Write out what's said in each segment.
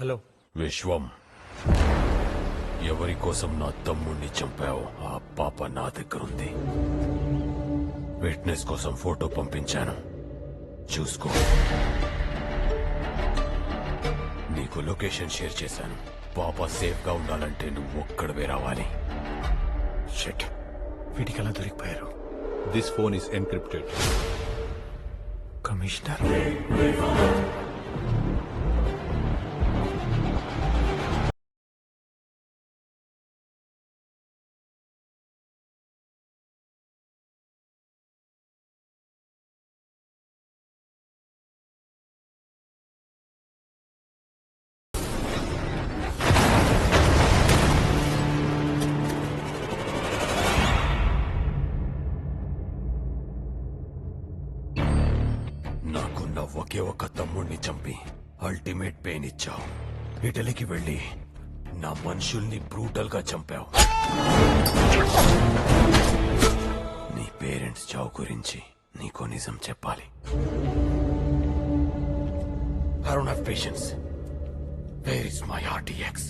Hello. విశ్వం ఎవరి కోసం నా తమ్ముణ్ణి చంపావు ఆ పాప నా దగ్గరుంది విట్నెస్ కోసం ఫోటో పంపించాను. చూసుకో. నీకు లొకేషన్ షేర్ చేశాను. పాప సేఫ్గా ఉండాలంటే నువ్వు ఒక్కడవే రావాలి. షట్ వీటికి ఎలా దొరికిపోయారు. This phone is encrypted. Commissioner? ఒకే ఒక తమ్ముడిని చంపి అల్టిమేట్ పెయిన్ ఇచ్చావు. ఇటలీకి వెళ్ళి నా మనుషుల్ని బ్రూటల్గా చంపావు. నీ పేరెంట్స్ చావు గురించి నీకో నిజం చెప్పాలి. I don't have patience where is my RTX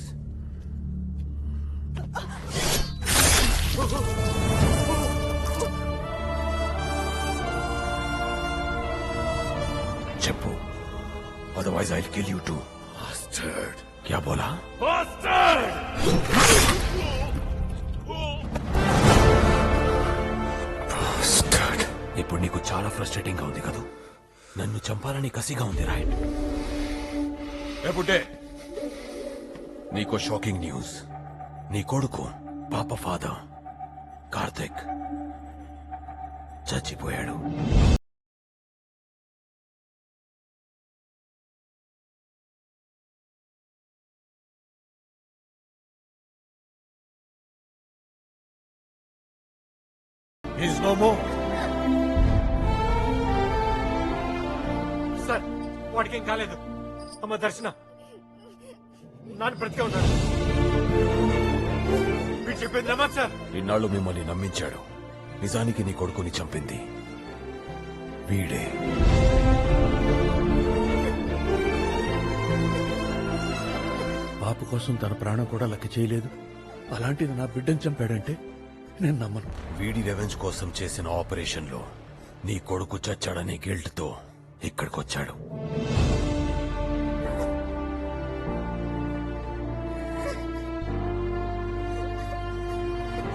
చెప్పు. Otherwise I kill you too bastard క్యా బోలా బాస్టర్డ్ బాస్టర్డ్ ఇప్పుడు నీకు చాలా ఫ్రస్ట్రేటింగ్గా ఉంది కదూ? నన్ను చంపాలని కసిగా ఉంది రాయట్ ఎప్పుడే నీకు షాకింగ్ న్యూస్ నీ కొడుకు పాప ఫాదర్ కార్తిక్ చచ్చిపోయాడు. ఈజ్ నో మోర్ సార్ వాడికి ఏం కాలేదు. అమ్మ దర్శన. నాన్న బ్రతికే ఉన్నాడు. వీడు చెప్పింది నమ్మదు సార్ ఇన్నాళ్ళు మిమ్మల్ని నమ్మించాడు. నిజానికి నీ కొడుకుని చంపింది. వీడే. పాప కోసం తన ప్రాణం కూడా లెక్క చేయలేదు. అలాంటిది నా బిడ్డను చంపాడంటే నేను నమ్మను వీడి రెవెంజ్ కోసం చేసిన ఆపరేషన్లో నీ కొడుకు చచ్చాడనే గిల్ట్తో ఇక్కడికొచ్చాడు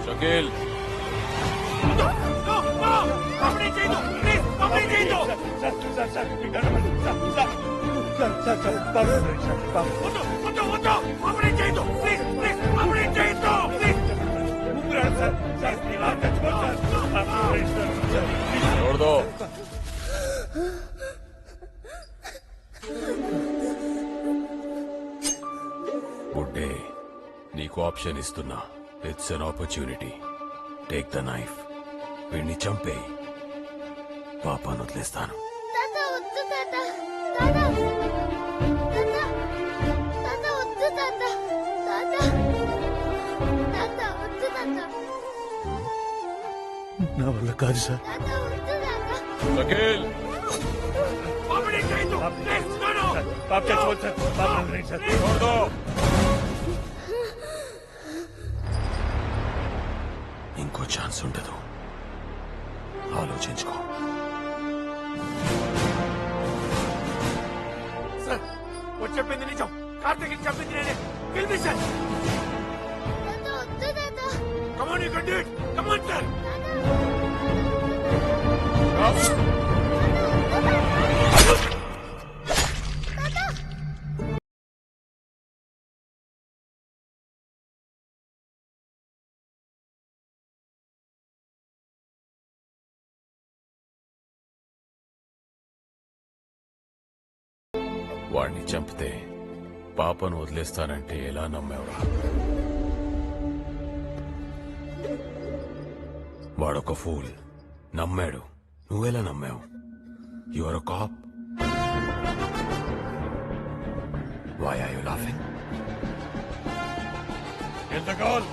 షకీల్ छोड़ दो బుడ్డే నీకు ఆప్షన్ ఇస్తున్నా it's an opportunity take the knife వీడిని చంపే పాపాను వదిలేస్తాను నా వల్ల కాదు సార్. వకీల్! ఇంకో ఛాన్స్ ఉండదు. ఆలోచించుకో. సార్ చెప్పింది నిజం. కార్తీక్ చెప్పింది నేనే. పిలిపించాను Come on, you! వాడిని చంపితే పాపను వదిలేస్తానంటే ఎలా నమ్మేవరా వాడొక ఫూల్. నమ్మాడు. నువ్వెలా నమ్మావు your cop why are you laughing ఎంత కావాలి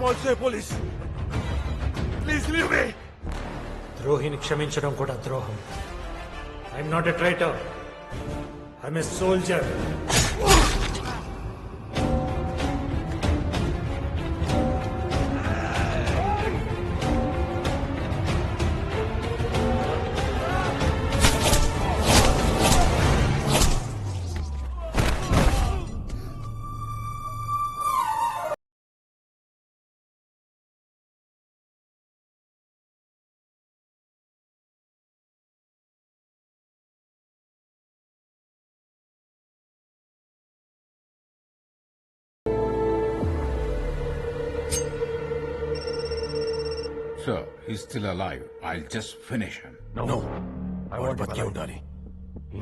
I'm also police. Please leave me ద్రోహిని క్షమించడం కూడా ద్రోహం. I'm not a traitor I'm a soldier Sir, he's still alive. I'll just finish him. No వాడు బతికే ఉండాలి.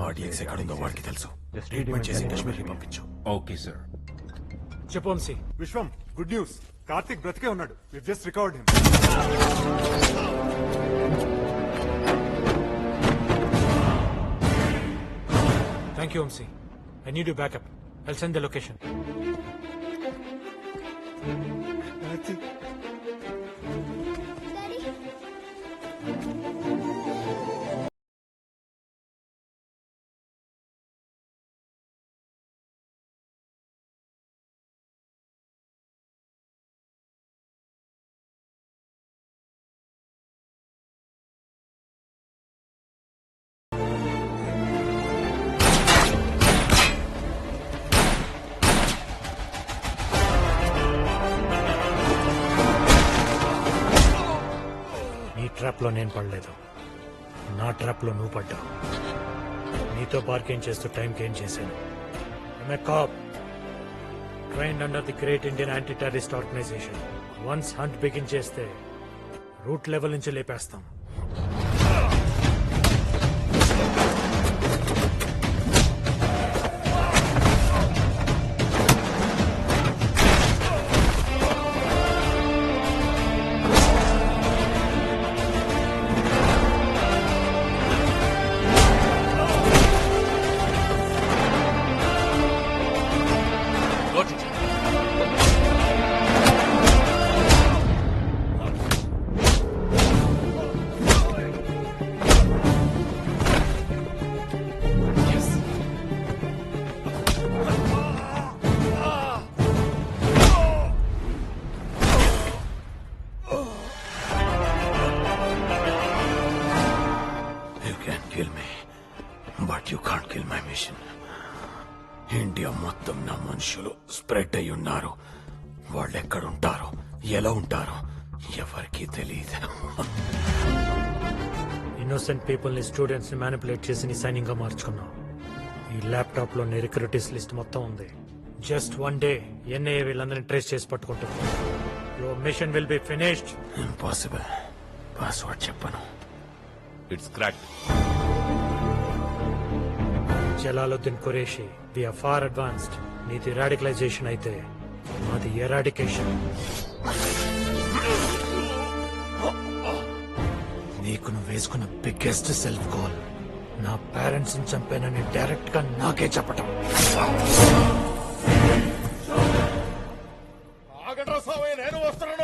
ఆడియన్స్ ఎక్కడుందో వాడికి తెలుసు. ట్రీట్మెంట్ చేసి కాశ్మీర్కి పంపించు. Okay, sir. చెప్పు Vamsi. Vishwam good news. Karthik బ్రతికే ఉన్నాడు. We just recovered him thank you Vamshi. I need you backup I'll send the location daddy ట్రాప్లో నేను పడలేదు. నా ట్రాప్లో నువ్వు పడ్డావు. నీతో పార్కింగ్ చేస్తూ టైంకి ఏం చేశాను. Cop train under the great Indian anti terrorist organisation once hunt begin చేస్తే రూట్ లెవెల్ నుంచి లేపేస్తాం. You can't kill my mission India మొత్తం నా మనుషులు స్ప్రెడ్ అయి ఉన్నారు. వాళ్ళు ఎక్కడుంటారో ఎలా ఉంటారో ఎవరికీ తెలియదు ఇన్నోసెంట్ పీపుల్ని స్టూడెంట్స్ని మ్యానిపులేట్ చేసి నీ సైనింగ్గా మార్చుకున్నావు. ఈ ల్యాప్టాప్లో నీ రిక్రూటీస్ లిస్ట్ మొత్తం ఉంది. జస్ట్ వన్ డే ఎన్ఐఏ వీళ్ళందరినీ ట్రేస్ చేసి పట్టుకుంటుంది your mission will be finished impossible password చెప్పను. It's cracked. Jalaluddin Qureshi we're far advanced నీది రాడికలైజేషన్ అయితే మాది ఎరాడికేషన్ నీకు నువ్వు వేసుకున్న బిగ్గెస్ట్ సెల్ఫ్ గోల్ నా పేరెంట్స్ని చంపానని డైరెక్ట్గా నాకే చెప్పటం. నేను వస్తున్నాను.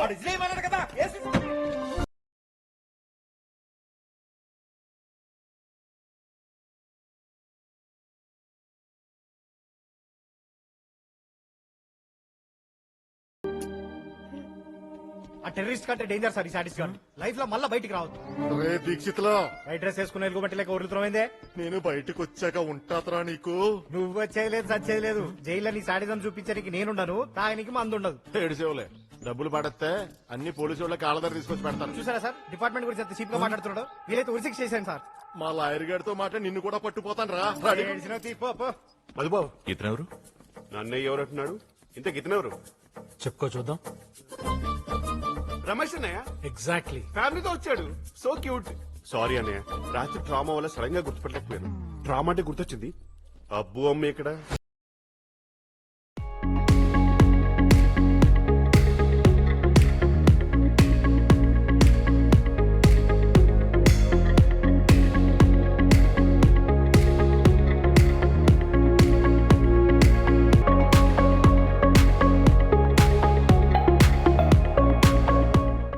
ఆ టెర్రరిస్ట్ కంటే డేంజర్ సార్ ఈ సాటిస్ గార్డ్ లైఫ్లో మళ్ళీ బయటికి రావద్దు. రే దీక్షిత్లో? వైట్ డ్రెస్ వేసుకుని ఎలుగుబట్టి లేక వదులుతున్నామైందే నేను బయటకు వచ్చాక ఉంటాతరా నీకు? నువ్వు వచ్చేయలేదు సచ్చేయలేదు జైల్లో నీ సాడిజం చూపించడానికి నేనుండను తాగనికి మందు ఉండదు. ఏడుసేవులే. డబ్బులు పడేస్తే అన్ని పోలీసు వాళ్ళ కాళ్ళ తీసుకొచ్చి పెడతాను చూసారా సార్? డిపార్ట్మెంట్ గురించి ఎంత చీప్గా మాట్లాడుతున్నాడు. వీలైతే ఉరిశిక్ష చేశాను సార్. మా లాయర్ గారితో మాట నిన్ను కూడా పట్టుపోతాను రా ఏడ్చినావు తీ, పో, పో. మధుబాబు ఇతనెవరు? నన్నయ్య ఎవరు అంటున్నాడు ఇంత గితనెవరు చెప్పుకో చూద్దాం. రమేష్ అన్నయ్య? ఎగ్జాక్ట్లీ ఫ్యామిలీతో వచ్చాడు. సో క్యూట్ సారీ అన్నయ్య. రాత్రి ట్రామా వల్ల సడన్గా గుర్తుపట్టలేకపోయాను. ట్రామా అంటే గుర్తొచ్చింది. అబ్బు అమ్మ ఇక్కడ.